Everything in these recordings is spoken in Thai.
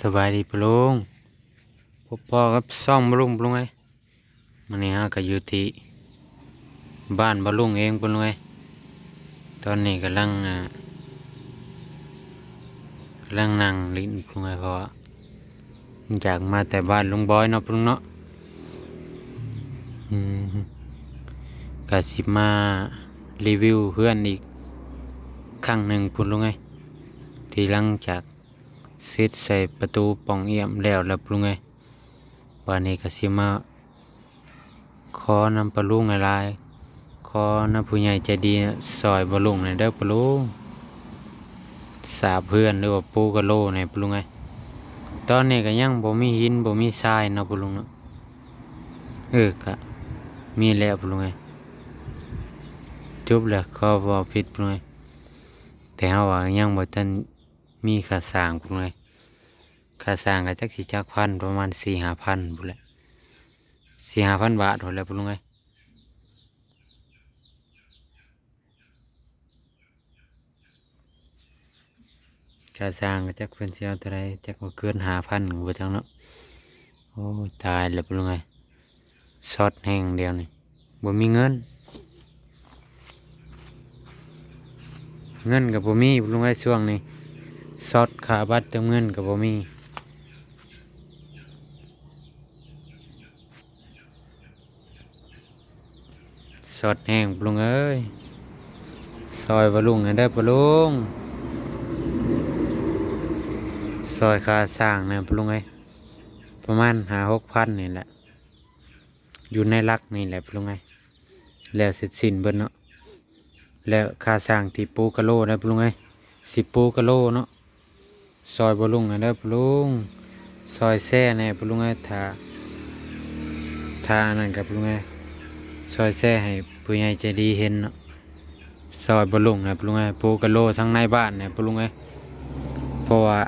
สบายดีปลุงพบพ่อกับซ่องบลุงปลุงไงมันนี่ฮะก็อยู่ที่บ้านบลุงเองปลุงไงตอนนี้กำลังกำลังนั่งลิ้นปลุงไงเพราะว่าจากมาแต่บ้านลุงบอยเนาะปลุงเนาะกะสิมารีวิวเพื่อนอีกครั้งหนึ่งปะลุงไงทีหลังจาก เสร็จใส่ประตูป่องเอี่ยมแล้วแล้วปรุงไงวันนี้ก็สิมาขอนำปลาลุงอะไรขอนำผู้ใหญ่ใจดีซอยปลาลุงในเด้อปลาลุงสาเพื่อนหรือว่าปูกะโลในปลาลุงไงตอนนี้ก็ยังบ่มีหินบ่มีทรายเนาะปลาลุงเนาะเออก็มีแล้วปลาลุงไงจบแล้วขอบ่ผิดปลาลุงไงแต่เฮาว่ายังบ่ทัน มีค่าสร้างพุ่นเลยค่าสร้างก็จักสิจักพันประมาณสี่ห้าพันพุ่นแหละสี่ห้าพันบาทพุ่นแหละพุ่นเลยค่าสร้างก็จักเพิ่นสิเอาเท่าไรจักบ่เกินห้าพันบ่จังเนาะโอ้ยตายแล้วพุ่นเลยช็อตแห้งเดียวนี่บ่มีเงินเงินกับบ่มีพุ่นเลยช่วงนี้ ซอดขาบัตรเติมเงินกับบ่มีสอดแห้งปลุงเอ้ย ซอยบะลุงให้ได้ปะลุง ซอยคาสร้างนะปลุงเอ้ย ประมาณหาหกพันนี่แหละ อยู่ในรักนี่แหละปลุงเอ้ย แล้วเสร็จสิ้นเบิดเนาะ แล้วคาสร้างที่ปูกะโลนะปลุงเอ้ยสิบปูกะโลเนาะ ซอยบลุงอันเด้อปลุงซอยแซ่แน่ปลุงไอ้ทาทานั่นกับปลุงไอ้ซอยแซ่ให้ผู้ใหญ่ใจดีเห็นเนาะซอยบลุงนะปลุงไอ้ปูกะโลทั้งในบ้านเนี่ยปลุงไอ้เพราะว่า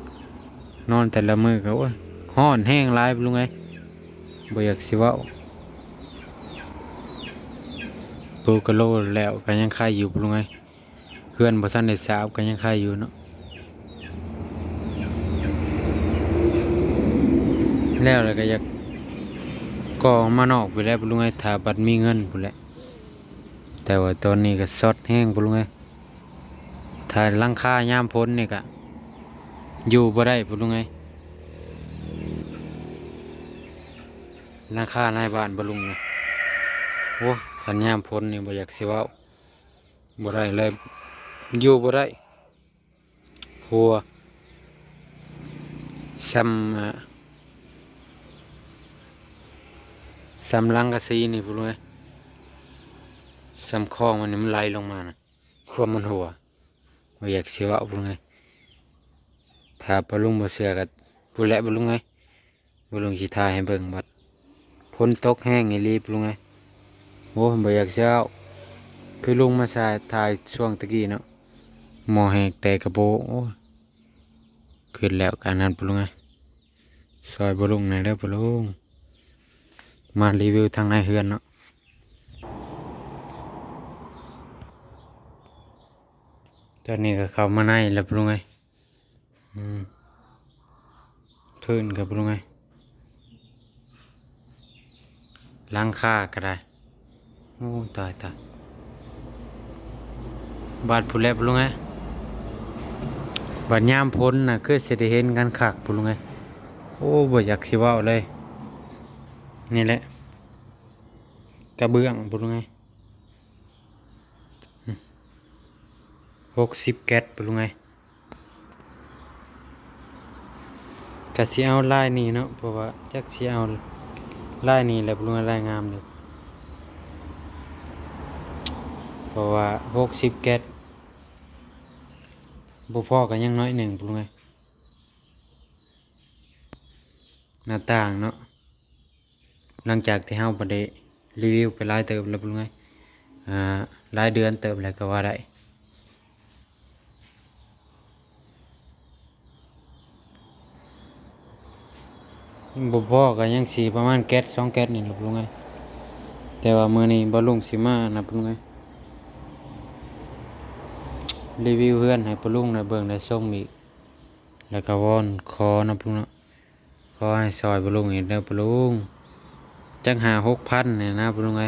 นอนแต่ละมือก็โอ้ยห้อนแห้งหลายปลุงไอ้บ่อยากสิว้าปูกะโลแล้วก็ยังคายอยู่ปลุงไอ้เพื่อนบ่ทันได้สาวก็ยังคายอยู่เนาะ แล้วเลยก็อยากก่อมานอกไปแล้วปลุงไอ้ถ้าบัดมีเงินพุ่นแหละแต่ว่าตอนนี้ก็ซอดแห้งปลุงไอ้ถ้าลังคายามพ้นนี่ก็อยู่บ่ได้ปลุงไอ้ลังคาในบ้านบ่ลุงนะโอ้ขันยามพ้นนี่บ่อยากสิว้าบ่ได้เลยอยู่บ่ได้หัวซ้ำ อ่าสำลังกะซีนี่พูดเลยสำคองมันมันไหลลงมานะความมันหัวว่อยากเสียวเอาพูดไงถ้าปลุงบ่เสือกับพูดและปลุงไงปลุงสิทาให้เบิ่งบัดพ้นตกแห้งอีหลีปลุงไงโอ้บ่อยากเสียวเอาคือลุงมาชายทายช่วงตะกี้เนาะมอแหกแต่กระโปงโอ้ขึ้นแล้วการนั้นปลุงไงซอยปลุงไหนอยเด้อปลุง มารีวิวทางในเฮือนเนาะตอนนี้ก็เข้ามาในแล้วปรุงไงอืมพื้นกับปรุงไงล้างค่าก็ได้โอ้ตายตายบาดผู้แลปรุงไงบาดยามพ้นนะคือสิได้เห็นกันคักปรุงไงโอ้บ่อยากสิว้าเลย นี่แหละ กระเบื้องบุรุไงหกสิบแก๊สบุรุไงกะสิเอาลายนี้เนาะเพราะว่าจักสิเอาลายนี้แหละบุรุไงลายงามเลยเพราะว่าหกสิบแก๊สบุพ่อกันยังน้อยหนึ่งบุรุไงหน้าต่างเนาะ หลังจากที่เฮาบ่ได้รีวิวไปหลายเติบแล้วเป็นไงอ่าหลายเดือนเติบแล้วก็ว่าได้บ่พอก็ยังสีประมาณแก๊สสองแก๊สนี่ล่ะเป็นไงแต่ว่ามื้อนี้บ่ลุงสิมานะเป็นไงรีวิวเฮือนให้ปลุงได้เบิ่งได้ชมอีกแล้วก็วอนขอนะพุ่นเนาะขอให้ซอยบลุงอีกเด้อบลุง จักหาหกพันเนี่ยนะบลุงไง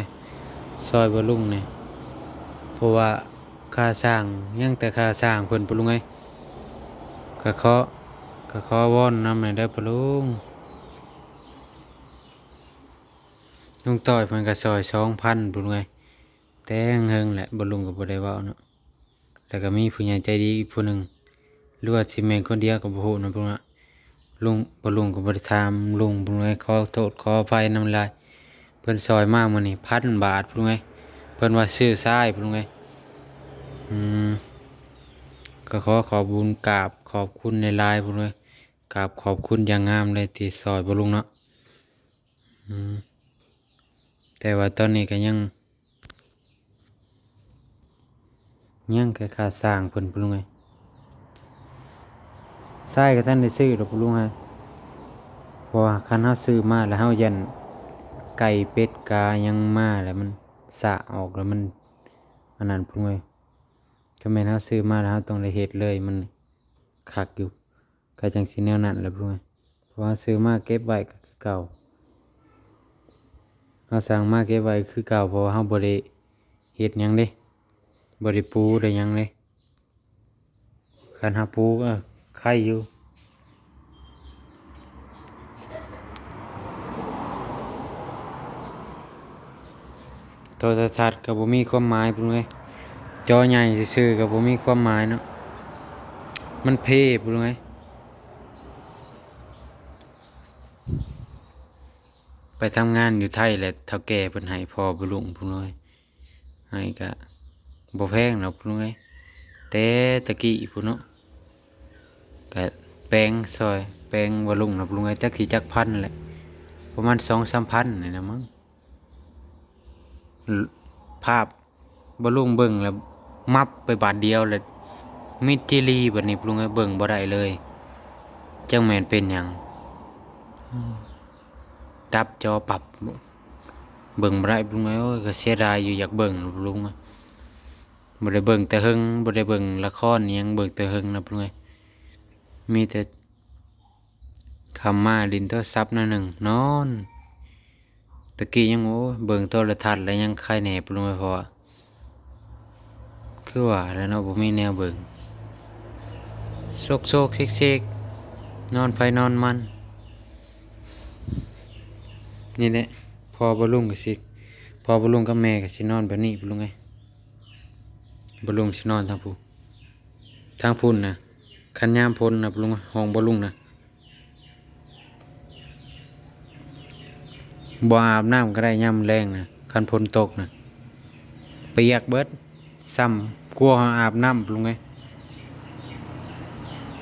ซอยบลุงเนี่ยเพราะว่าค่าสร้างยังแต่ค่าสร้างเพิ่นบลุงไงก็ขอก็ขอวอนนำหน่อยเด้อบลุงลุงต่อยเพิ่นก็ซอยสองพันบลุงไงแต่เฮงแหละบลุงก็บ่ได้ว้าเนาะแล้วก็มีผู้ใหญ่ใจดีอีกผู้หนึ่งหรือว่าสิแม่นคนเดียวก็บ่ฮู้นะบลุงอะลุงบ่ลุงก็บ่ได้ถามลุงพุ่นไงขอโทษขออภัยน้ำลาย เพิ่นซอยมากมื้อนี้พันบาทพุ่นไงเพิ่นว่าซื้อทรายพุ่นไงอืมก็ขอขอบุญกราบขอบคุณในลายพุ่นไงกราบขอบคุณอย่างงามเลยที่ซอยบ่ลุงเนาะอืมแต่ว่าตอนนี้ก็ยังยังแค่ค่าสร้างเพิ่นพุ่นไงใช่ก็ท่านได้ซื้อดอกลุงฮะเพราะว่าคันเฮาซื้อมาแล้วเฮายัน ไก่เป็ดกายังมาแล้วมันสะออกแล้วมันอันนั้นพุ่งเลยก็แม่นเฮาซื้อมาแล้วเฮาต้องได้เฮ็ดเลยมันคักอยู่ก็จังสิแนวนั้นแหละพุ่งเลยเพราะว่าซื้อมาเก็บไว้ก็คือเก่าเฮาสั่งมาเก็บไว้คือเก่าเพราะว่าเฮาบ่ได้เฮ็ดหยังเด้บ่ได้ปูได้หยังเลยคันหาปูก็ไข่อยู่ โทรทัศน์กับบ่มีความหมายพุ่นเว้ยจอใหญ่ซื่อๆกับบ่มีความหมายเนาะมันเพ่พุ่นเว้ยไปทำงานอยู่ไทยแหละเฒ่าแก่เพิ่นให้พอบ่ลุงพุ่นเว้ยให้ก็บ่แพงหรอกพุ่นเว้ยแต่ตะกี้พุ่นเนาะก็แปลงซอย แปลงบ่ลุงนะพุ่นเว้ยจักสิจักพันแหละประมาณ2-3พันนี่นะมั้ง ภาพบลุงเบิ่งแล้วมับไปบาทเดียวเลยมิจิลีแบบนี้ปรุงเบิ่งบ่ได้เลยจังแมนเป็นหยังดับจอปรับเบิ่งบ่ได้ปรุงไงโอ้ยก็เสียดายอยู่อยากเบิ่งปรุงบ่ได้เบิ่งแต่เฮงบ่ได้เบิ่งละครยังเบิ่งแต่เฮงนะปรุงไงมีแต่คำมาดินโทรศัพท์หนั่นหนึ่งนอน ตะกี้ยังโอ้เบิ่งโทรทัศน์แล้วยังใครแหน่ปรุงไม่พอคือว่าแล้วเนาะบ่มีแนวเบิ่งโซกโซกเซกเซกนอนไปนอนมัน นี่แหละพอบ่ลุงก็สิพอบ่ลุงกับแม่ก็สินอนแบบนี้บ่ลุงไงบ่ลุงสินอนทางผู้ทางพุ่นนะคันยามพ้นนะบ่ลุงห้องบ่ลุงนะ บ่อาบน้ำก็ได้ย่ำแรงนะคันพนตกนะเปียกเบิดซ้ำกลัวอาบน้ำลุงไง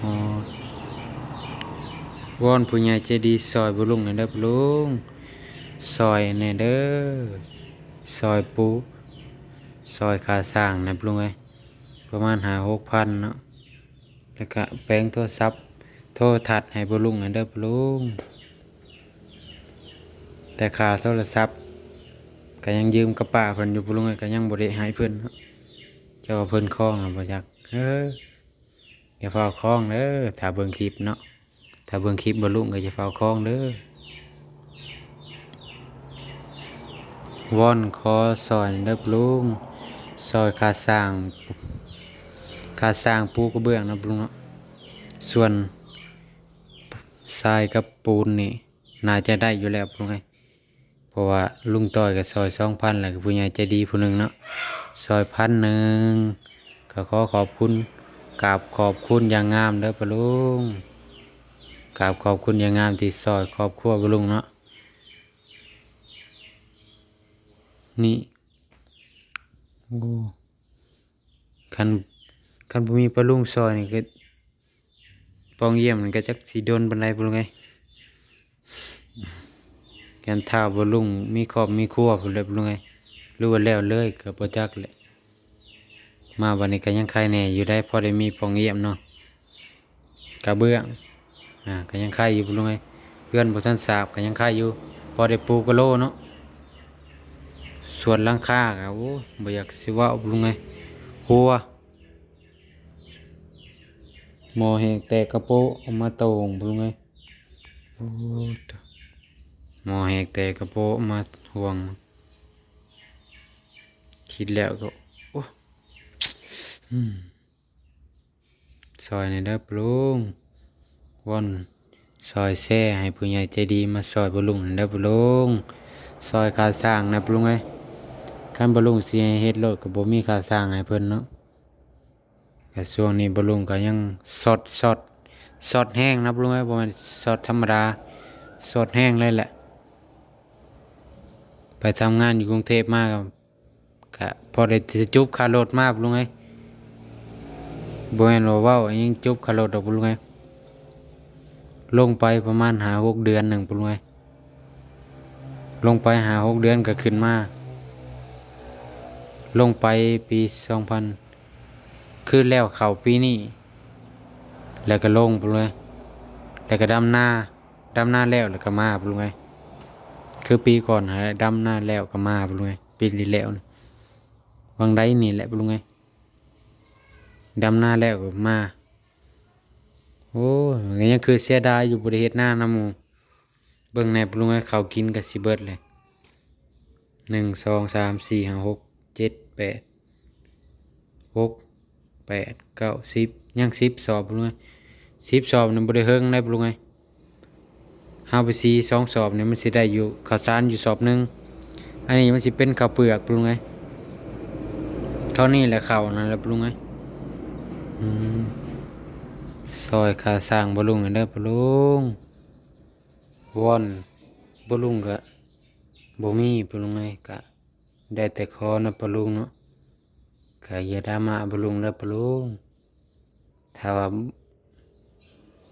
อ๋อวอนผู้ใหญ่ใจดีซอยบุลุงหน่อยเด้อลุงซอยแหน่เด้อซอยปูซอยขาสร้างนะลุงไงประมาณหาหกพันเนาะแล้วก็แปลงโทรศัพท์โทรทัศน์ให้บุลุงหน่อยเด้อลุง แต่ค่าโทรศัพท์ก็ยังยืมกับป้าเพิ่นอยู่บ่ลุงเอ้ยก็ยังบ่ได้ให้เพิ่นเนเจ้าเพิ่นคล้องน่ะบ่จักเอออย่าเฝ้าคล้องเด้อถ้าเบิ่งคลิปเนาะถ้าเบิ่งคลิปบ่ลุงก็อย่าเฝ้าคล้องเด้อวอนขอซอยเด้อลุงซอยค่าสร้างค่าสร้างปูกระเบื้องนะลุงเนาะส่วนทรายกับปูนนี่น่าจะได้อยู่แล้วลุงไง เพราะว่าลุงต้อยกับซอยสองพันแหละผู้ใหญ่ใจดีผู้หนึ่งเนาะซอยพันหนึ่งก็ขอขอบคุณกราบขอบคุณอย่างงามเด้อปะลุงกราบขอบคุณอย่างงามที่ซอยครอบครัวปะลุงเนาะนี่โอ้คันคันบ่มีปะลุงซอยนี่ก็ปองเยี่ยมมันก็จักสิโดนบันไดปะลุงไง กนท่าบ่ลุงมีครอบมีครัวพุ่นแหละบ่ลุงไงรู้ว่าแล้วเลยก็บ่จักแหละมาวันนี้ก็ยังใครแน่อยู่ได้พอได้มีปองเยี่ยมเนาะกระเบื้องอ่าก็ยังใครอยู่บ่ลุงไงเพื่อนบ่ทันสาบก็ยังใครอยู่พอได้ปูกะโลเนาะส่วนหลังคาก็โอ้บ่อยากสิว้าบ่ลุงไงหัวหมอแหกแตกกระโปะออกมาโตงบ่ลุงไงอ้ หมอแหกแต่กระโปะมาห่วง คิดแล้วก็โอ้อืมซอยในเด้อปลุงวอนซอยแซ่ให้ผู้ใหญ่ใจดีมาซอยบลุงนั่นเด้อปลุงซอยคาสร้างนะปลุงเอ้ยคันบลุงสิให้เฮ็ดรถก็บ่มีคาสร้างให้เพิ่นเนาะแต่ช่วงนี้บลุงก็ยังสดสดสดแห้งนะปลุงเอ้บ่แม่นสดธรรมดาสดแห้งเลยแหละ ไปทำงานอยู่กรุงเทพมากครับก็พอได้จะจุบคารถมากลุงไงบ่แม่นว่าเว้าอิหยังจุบคารถดอกลุงไงลงไปประมาณหาหกเดือนหนึ่งลุงไงลงไปหาหกเดือนก็ขึ้นมา ลงไปปีสองพันคือแล้วเขาปีนี้ แล้วก็ลงลุงไงแล้วก็ดำหน้าดำหน้าแล้วแล้วก็มาลุงไง คือปีก่อนหาดำหน้าแล้วก็มาปลุงไงปีนี้แล้วนี่วังไดนี่แหละปลุงไงดำหน้าแล้วก็มาโอ้ยมันก็ยังคือเสียดายอยู่บริเฮ็ดหน้านำมูเบิ่งในปลุงไงเขากินกับสิเบิร์ดเลยหนึ่งสองสามสี่ห้าหกเจ็ดแปดหกแปดเก้าสิบยังสิบสอบปลุงไงสิบสอบนั่นบริเฮิงได้ปลุงไง ห้าไปซีสองสอบเนี่ยมันสิได้อยู่ข้าวสารอยู่สอบหนึ่งอันนี้มันสิเป็นข้าวเปลือกปรุงไงเท่านี้แหละข้าวนั่นแหละปรุงไงอืมซอยขาสร้างบลุงเด้อปรุงวอนบลุงกะบ่มีปรุงไงกะได้แต่ขอนะปรุงเนาะกะอย่าดราม่าบลุงเด้อปรุงถ้าว่า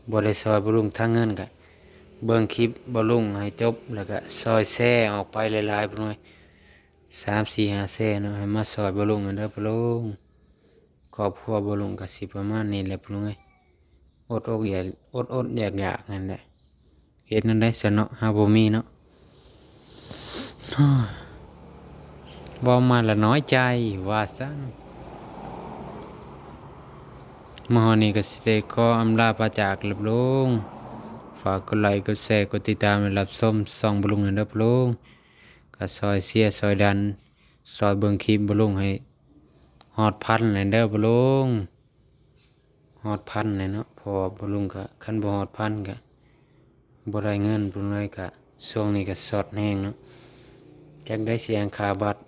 บ่ได้ซอยบลุงทางเงินกะ เบิ่งคลิปบอลลุงให้จบแล้วก็ซอยแซ่ออกไปหลายๆพุ่นไว้สามสี่ห้าแซ่เนาะให้มาซอยบอลลุงกันเด้อบอลลุงครอบครัวบอลลุงก็สิประมาณนี้แหละพุ่นไว้อดอกอยากอดอดอยากอยากนั่นแหละเฮ็ดนั่นได้ซะเนาะหาบ่มีเนาะโอ้ยเว่ามาละน้อยใจว่าซั่นมาฮอนี้ก็สิได้ขอำลาพระจากลับลง ฝากกดไลค์กดแชร์กดติดตามและรับชมส่องบลุงนะเด้อพะลุงก็ซอยเสียซอยดันซอยเบิ่งคลิปบลุงให้ฮอดพันเลยเด้อบลุงฮอดพันเลยเนาะพอบลุงก็คันบ่ฮอดพันก็บ่ได้เงินบลุงเลยก็ช่วงนี้ก็สดแห้งเนาะจักได้เสียงคาบัตร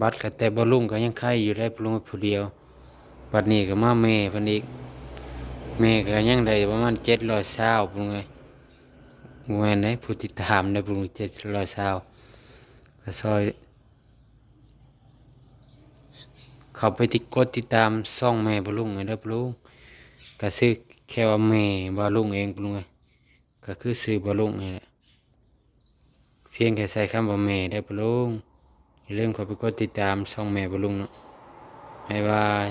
บัตรก็แต่บลุงก็ยังไข่อยู่ได้บลุงผู้เดียวบัดนี้ก็มาแม่เพิ่นอีก แม่ก็ยังได้ประมาณเจ็ดร้อยเศร้าปุ่นไงมวยไหนผู้ติดตามได้ปุ่นเจ็ดร้อยเศร้าก็ซอยเขาไปติดกดติดตามซ่องแม่บลุงไงเด้อบลุงก็ซื้อแค่ว่าแม่บลุงเองบลุงไงก็คือซื้อบลุงนี่แหละเพียงแค่ใส่คำว่าแม่ได้อบลุงอย่มเขาไปกดติดตามซ่องแม่บลุงเนาะบ๊ายบาย